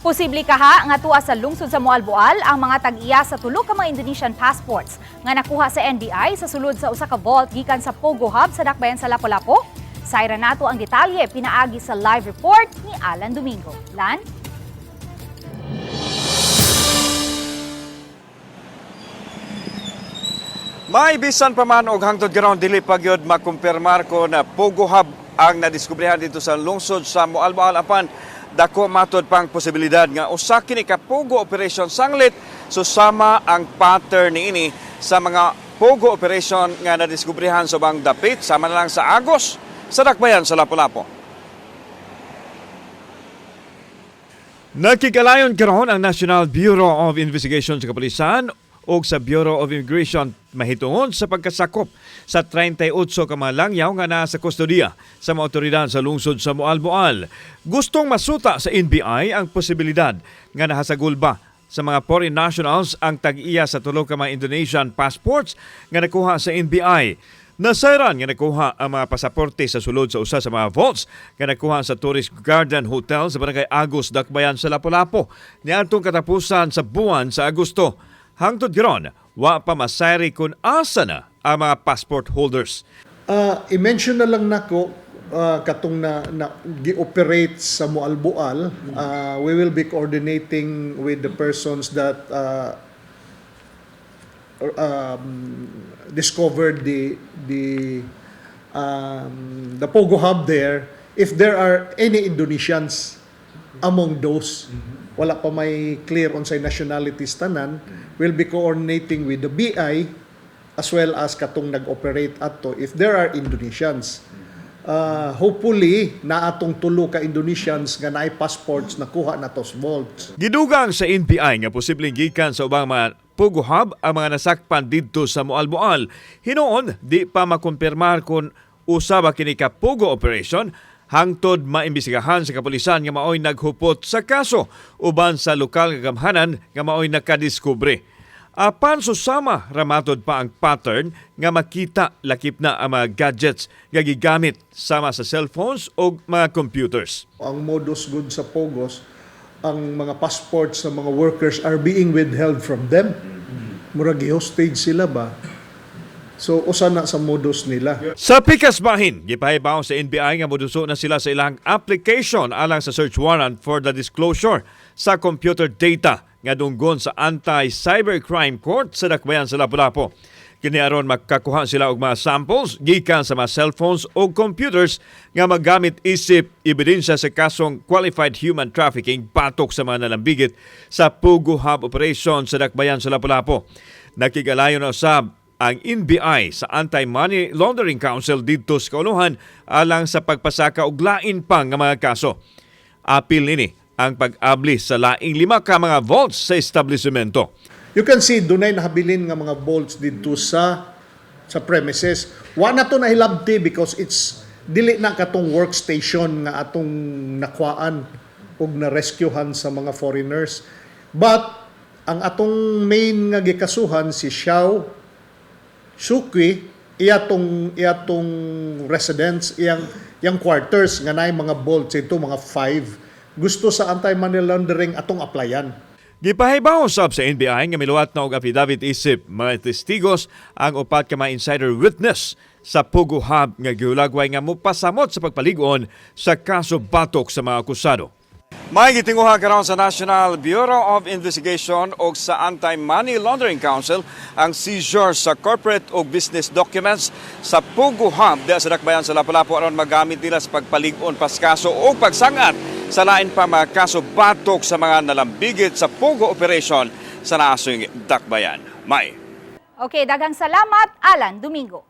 Posible kaha nga tuwa sa lungsod sa Moalboal ang mga tag-iya sa tulo ka mga Indonesian passports nga nakuha sa NBI sa sulod sa usa ka vault gikan sa Pogo Hub sa Dakbayan sa Lapu-Lapu. Sayra nato ang detalye pinaagi sa live report ni Alan Domingo. Lan? May bisan pa man og hangtod karon dili pa gyud makumpirmar ko na Pogo Hub ang nadiskubrihan dito sa lungsod sa Moalboal apan dako matod pang posibilidad nga usa kini ka Pogo operation sanglit. Susama ang pattern niini sa mga Pogo operation nga nadiskubrihan sa bang dapit. Sama na lang sa Agos. Sa Dakbayan sa Lapu-Lapu. Nakikalayon karon ang National Bureau of Investigation sa Kapulisan o sa Bureau of Immigration mahitungod sa pagkasakop sa 38 ka mga langyaw nga nasa kustodiya sa mga otoridad sa lungsod sa Moalboal. Gustong masuta sa NBI ang posibilidad nga nahasagul ba sa mga foreign nationals ang tag-iya sa tulo ka mga Indonesian passports nga nakuha sa NBI. Nasairan nga nakuha ang mga pasaporte sa sulod sa usa sa mga vaults nga nakuha sa Tourist Garden Hotel sa Barangay Agos, Dakbayan sa Lapu-Lapu niadtong katapusan sa buwan sa Agosto. Hangtod karon, wa pa masayri kung asa na ang mga passport holders. Ah, i-mention na lang nako ah, katong na, na gi-operate sa Moalboal, ah, we will be coordinating with the persons that or, um, discovered the the um, the Pogo Hub there if there are any Indonesians among those. Wala pa may clear on sa nationalities tanan. We'll be coordinating with the BI as well as katong nag-operate ato if there are Indonesians. Uh, hopefully na atong tulo ka Indonesians nga naay passports nakuha na tos vaults Gidugang sa NBI nga posibleng gikan sa ubang mga Pugo Hub ang mga nasakpan didto sa Moalboal. Hinoon, di pa makumpirmar kung usa ba kini ka Pugo operation hangtod maimbestigahan sa kapulisan nga maoy naghupot sa kaso uban sa lokal nga gamhanan nga maoy nakadiskubre. Apan susama ramatod pa ang pattern nga makita lakip na ang mga gadgets nga gigamit sama sa cellphones o mga computers. ang modus good sa Pogos ang mga passports ng mga workers are being withheld from them murag hostage sila ba so usa na sa modus nila Sa pikas bahin, gipahibaw sa NBI nga moduso na sila sa ilang application alang sa search warrant for the disclosure sa computer data nga dunggon sa Anti-Cybercrime Court sa Dakbayan sa Lapu-Lapu. Kini aron makakuha sila og mga samples gikan sa mga cellphones o computers nga magamit isip ebidensya sa kasong qualified human trafficking patok sa mga nalambigit sa Pugo Hub operation sa Dakbayan sa Lapu-Lapu. Nakigalayon na usab ang NBI sa Anti-Money Laundering Council dito sa Kauluhan alang sa pagpasaka og lain pa nga mga kaso. Apil nini ang pag-abli sa laing lima ka mga vaults sa establishmento. you can see dunay nahabilin nga mga bolts dito sa sa premises wa na to nahilabti because it's dili na katong workstation nga atong nakwaan ug na rescuehan sa mga foreigners but ang atong main nga gikasuhan si Xiao Sukwi iyatong iyatong residence iyang yang quarters nga naay mga bolts ito mga five gusto sa anti-money laundering atong applyan Gipahibaw sab sa NBI nga miluwat na og affidavit isip mga testigos ang upat ka mga insider witness sa Pugo Hub nga giulagway nga mopasamot sa pagpaligon sa kaso batok sa mga akusado. May gitinguha karon sa National Bureau of Investigation o sa Anti-Money Laundering Council ang seizure sa corporate o business documents sa Pugo Hub sa Dakbayan sa Lapu-Lapu aron magamit nila sa pagpaligon pas kaso o pagsangat sa lain pa mga kaso batok sa mga nalambigit sa Pugo operation sa nasong Dakbayan. May Okay, daghang salamat Alan Domingo.